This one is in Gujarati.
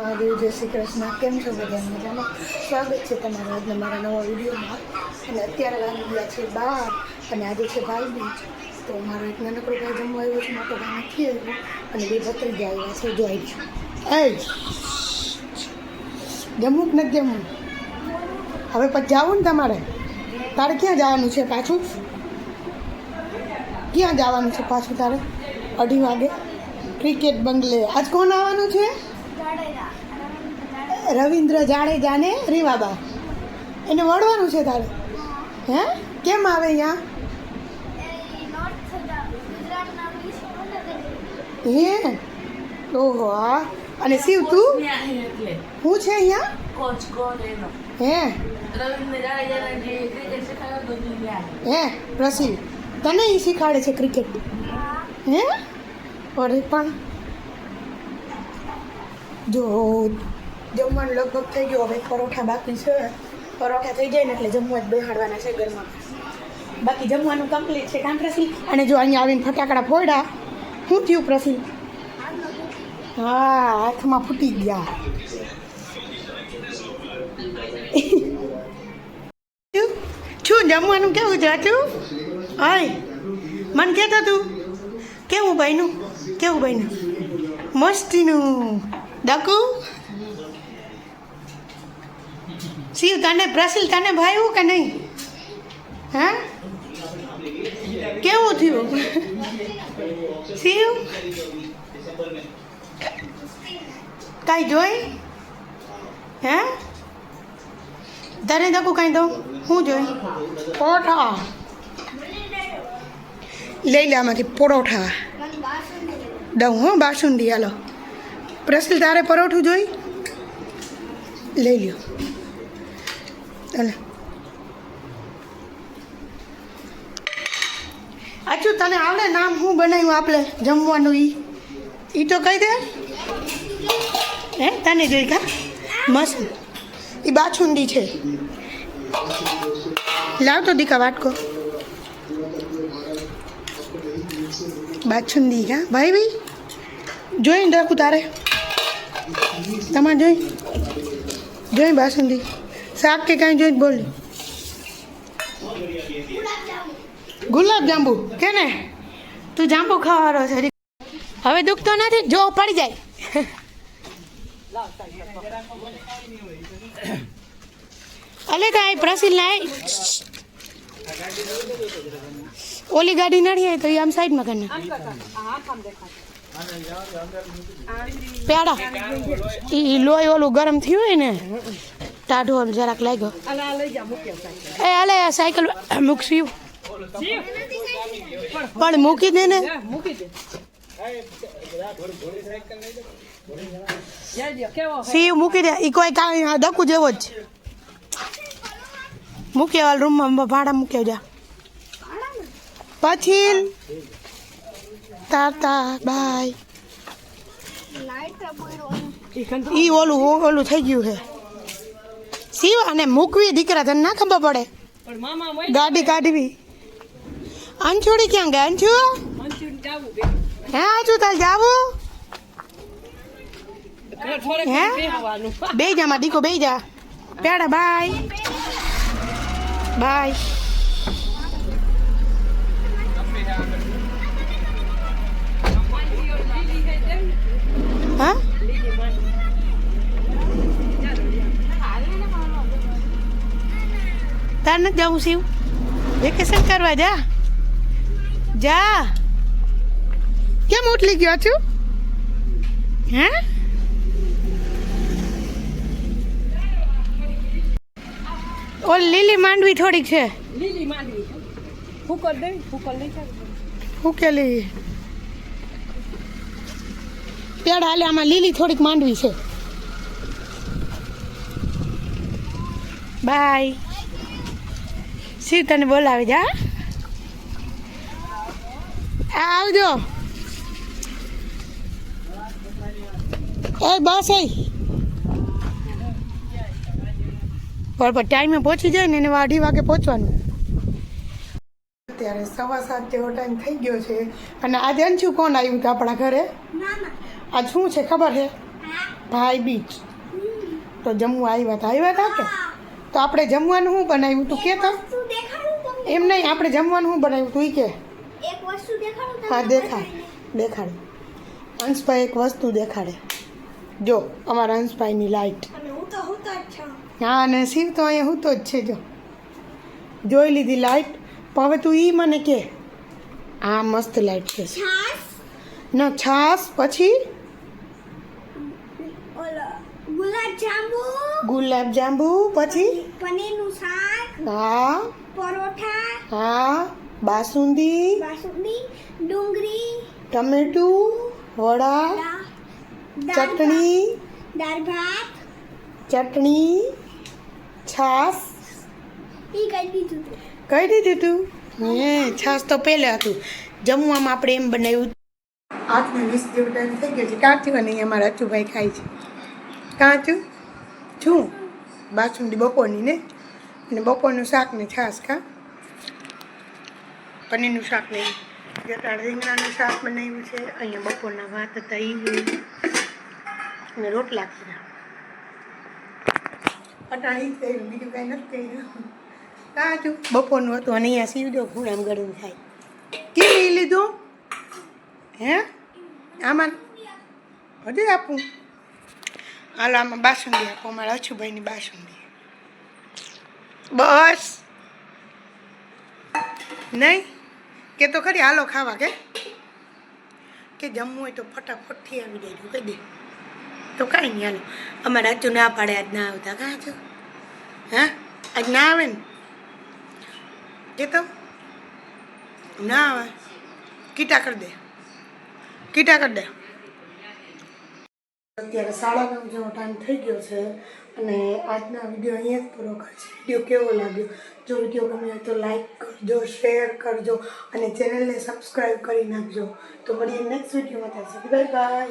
મહાદેવ જય શ્રી કૃષ્ણ. કેમ છો બધા? મજામાં? સ્વાગત છે તમારા આજના મારા નવા વિડીયોમાં. અને અત્યારે વાગી ગયા છે બાર અને આજે છે ભાઈ બીજ તો મારો એક નાનકડો ભાઈ જમવા આવ્યો છે, મોટો ભાઈ નથી આવ્યો. અને બે ભત્રીજા આવ્યા છે, જો આવી એ જમવું કે નથી જમવું હવે પછી જવું ને તમારે. તારે ક્યાં જવાનું છે પાછું? ક્યાં જવાનું છે પાછું તારે? અઢી વાગે. ક્રિકેટ બંગલે. આજ કોણ આવવાનું છે? રવિન્દ્ર જાડેજા ને રીવાબા. એને વળવાનું છે તારે. હે? કેમ આવે અહીંયા? હે? ઓહો હા અને શિવ, તું? હું છે અહીંયા? કોચ કોણ એનો હે રસી તને એ શીખવાડે છે ક્રિકેટ. હે? અરે પણ જો, જમવાનું લગભગ થઈ ગયું. હવે પરોઠા બાકી છે. પરોઠા થઈ જાય ને એટલે જમવા જ બેહાડવાના છે ઘરમાં. બાકી જમવાનું કમ્પ્લીટ છે કામ પ્રસિલ અને જો અહીંયા આવીને ફટાકડા ફોડ્યા. શું થયું પ્રસિલ હા, હાથમાં ફૂટી ગયા. શું જમવાનું કેવું છે હતું હાય, મને કહેતો તું. કેવું ભાઈનું? કેવું ભાઈનું? મસ્તીનું. ડાકુ શિવ તને પ્રસિલ તને ભાવ્યું કે નહીં? હા? કેવું થયું? શિવ કાંઈ જોઈ? હે? તને દકુ કાંઈ દઉં? હું જોઈ? પરોઠા. લઈ લે આમાંથી પરોઠા. દઉં હો, બાસુંદી, હાલો. પ્રસિલ તારે પરોઠું જોઈ? લઈ લ્યો. ચાલે. અચ્છું તને આવડે નામ શું બનાવ્યું આપણે જમવાનું ઈ? ઈ તો કહી દે. હે, તને જોઈ કા? મસ્ત એ બાછુંદી છે. લાવ તો દીકા વાટકો. બાછુંદી કા? ભાઈ ભાઈ, જોઈને રાખું તારે. તમારે જોઈ? જોઈ બાસુંદી. શાક કે કાંઈ જોઈ બોલ. ગુલાબ જાંબુ. કે ને તું જાંબુ ખાવાનો છે. હવે દુખતો નથી? જો, પડી જાય. અલે કાંઈ પ્રસિલ નાય ઓલી ગાડી નડી તો એ આમ સાઈડમાં કરી. પેડા. એ લોહી ઓલું ગરમ થયું હોય ને, ટાઢો જરાક લાગ્યો. એ અલે સાયકલ મૂકશું. પણ મૂકી દે ને. સીવ મૂકી દે. એ કોઈ કાંઈ દકું જેવો જ મૂકી રૂમમાં ભાડા મૂકી જા. પછી તાતા બાય. ઈ ઓલું ઓલું થઈ ગયું છે. શિવ અને મૂકવી દીકરા તને ના ખબર પડે? ગાડી કાઢવી. અંશુડી ક્યાં ગયા? અંશુ? હે અંશુ તાલ જાવું હે? બે જા માં દીકો બે જા. પેડા બાય. બાય. હા? તાર નથી જવું શિવ? વેકેશન કરવા જા. જા. કેમ ઉઠલી ગયો છું? હે? ઓલ લીલી માંડવી થોડીક છે. લીલી માંડવી ફૂકર દે ફૂકર લઈ ચાલ ઉકેલી પેડા હાલે આમાં લીલી થોડીક માંડવી છે. બાય. શિવ તને બોલાવે જા આવજો. એ બસ એ. બરાબર ટાઈમે પહોંચી જાય ને એને અઢી વાગે પહોંચવાનું. અત્યારે સવા સાત જેવો ટાઈમ થઈ ગયો છે. અને આજે અંશુ કોણ આવ્યું હતું આપણા ઘરે? આજ શું છે ખબર છે? ભાઈ બીચ. તો જમવા આવ્યા હતા આવ્યા હતા કે? તો આપણે જમવાનું શું બનાવ્યું તું? કે તો? વસ્તુ દેખાડું તમને? એમ નહીં આપણે જમવાનું શું બનાવ્યું તું કે? હા દેખાડ. દેખાડ. અંશભાઈ એક વસ્તુ દેખાડે. જો અમારા અંશભાઈની લાઈટ. હું અને શિવ તો અહીંયા હું તો જ છે જો. જોઈ લીધી લાઈટ. પણ હવે તું ઈ મને કે. આ મસ્ત લાઈટ છે. ના છાસ પછી ગુલાબ જાંબુ ગુલાબ જાંબુ પછી? પનીરનું શાક હા. પરોઠા હા. બાસુંદી બાસુંદી ડુંગળી ટમેટું વડા ચટણી દાળ ભાત. ચટણી છાસ ઈ કઈ દીધું તું? કઈ દીધું તું? હે છાસ તો પહેલે હતું. જમવામાં આપણે એમ બનાવ્યું આઠને વીસ થઈ ગયો છે. કાચું અને અમારા અચુભાઈ ખાય છે? કાચું છું બાસુંદી બપોરની ને? અને બપોરનું શાક ને છાશ, કા? પનીરનું શાક ને જટાળ રીંગણાનું શાક બનાવ્યું છે. અહીંયા બપોરના ભાત હતા એ અને રોટલા કીધા અટાણી થયું, બીજું કાંઈ નથી કાચું બપોરનું હતું અને અહીંયા સીવજો ખૂણામ ગરમ થાય. કેવી લીધું? હે? આમાં હજી આપું. હાલો આમાં બાસુંદી આપો, અમારા અશુભાઈની બાસુંદી. બસ. નહીં? કે તો ખરી, હાલો ખાવા કે? કે જમવું હોય તો ફટાફટથી આવી જાય કહી દે. તો કાંઈ નહીં, હાલો. અમારે અચુ ના પાડે, આજ ના આવતા કાં હજુ હા? આજ ના આવે ને? કે તો? ના આવે. કીટા કરી દે. કીટા કરી દે. અત્યારે સાડા નવ જેવો ટાઈમ થઈ ગયો છે અને આજના વીડિયો અહીંયા જ પૂરો કરશે. વીડિયો કેવો લાગ્યો? જો વીડિયો હોય તો લાઈક કરજો શેર કરજો અને ચેનલને સબસ્ક્રાઈબ કરી નાખજો. તો મળીએ નેક્સ્ટ વિડીયોમાં ત્યાં સુધી બાય બાય